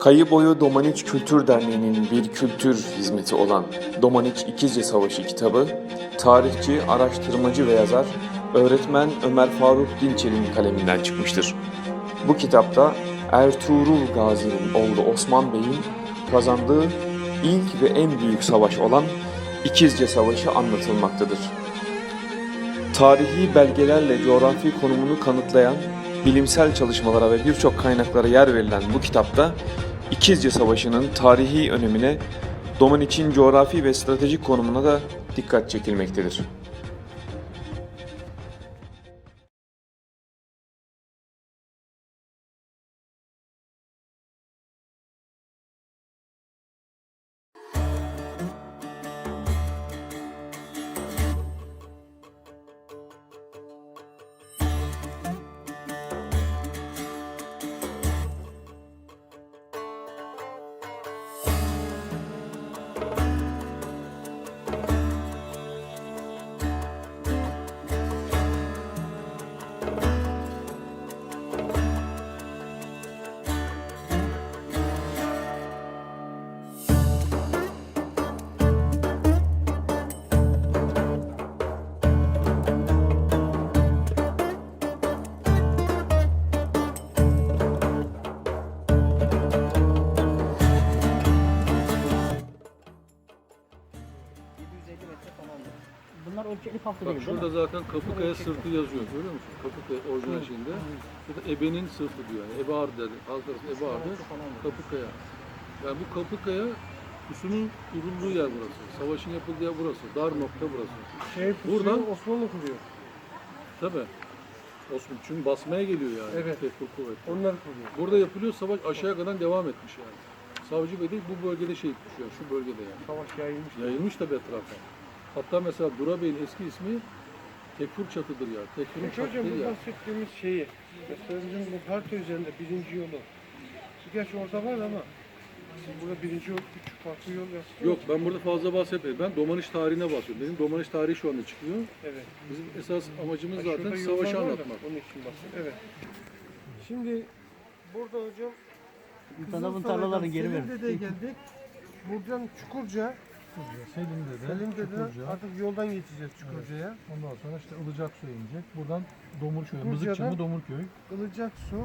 Kayıboyu Domaniç Kültür Derneği'nin bir kültür hizmeti olan Domaniç İkizce Savaşı kitabı, tarihçi, araştırmacı ve yazar öğretmen Ömer Faruk Dinçer'in kaleminden çıkmıştır. Bu kitapta Ertuğrul Gazi'nin oğlu Osman Bey'in kazandığı ilk ve en büyük savaş olan İkizce Savaşı anlatılmaktadır. Tarihi belgelerle coğrafi konumunu kanıtlayan bilimsel çalışmalara ve birçok kaynaklara yer verilen bu kitapta İkizce Savaşı'nın tarihi önemine, Domaniç'in coğrafi ve stratejik konumuna da dikkat çekilmektedir. Bunlar ölçekli pafta Bak değil değil şurada mi? zaten Kapıkaya sırtı yazıyor görüyor musun? Kapıkaya orijinal şeyinde. Burada ebenin sırtı diyor yani. Ebe Ardı dedi. Halk arasında Ebe Ardı. Kapıkaya. Yani bu Kapıkaya pusunun kurulduğu yer burası. Savaşın yapıldığı yer burası. Dar nokta burası. Şey, Buradan- Osmanlı kuruyor. Tabii. Osman çünkü basmaya geliyor yani. Evet. Tevfik kuvvet. Onlar kuruyor. Burada yapılıyor savaş aşağıya kadar devam etmiş yani. Savcı Bey de bu bölgede şehit düşüyor. Şu bölgede yani. Savaş yayılmış. Yayılmış tabii etrafa. Hatta mesela Dura Bey'in eski ismi Tekfur Çatı'dır ya. Tekfur'un Peki hocam çatıdır bu ya. bahsettiğimiz şeyi, mesela bizim bu harita üzerinde birinci yolu, gerçi orada var ama siz burada birinci yol, küçük farklı yol yaptınız. Yok ben burada fazla bahsetmedim. Ben Domaniş tarihine bahsediyorum. Benim Domaniş tarihi şu anda çıkıyor. Evet. Bizim esas amacımız Ha, zaten şurada yollar savaşı var da, anlatmak. Onun için bahsediyorum. Evet. Şimdi burada hocam Adamın tarlalarını geri verin. Geldik. Buradan Çukurca, Selim'de de Selimdere'den Çukurca. artık yoldan geçeceğiz Çukurca'ya. Ondan sonra işte Ilıcaksu'ya inecek. Buradan Domurköy, Çukurca'dan- Mızıkçamı Domurköy. Ilıcak su.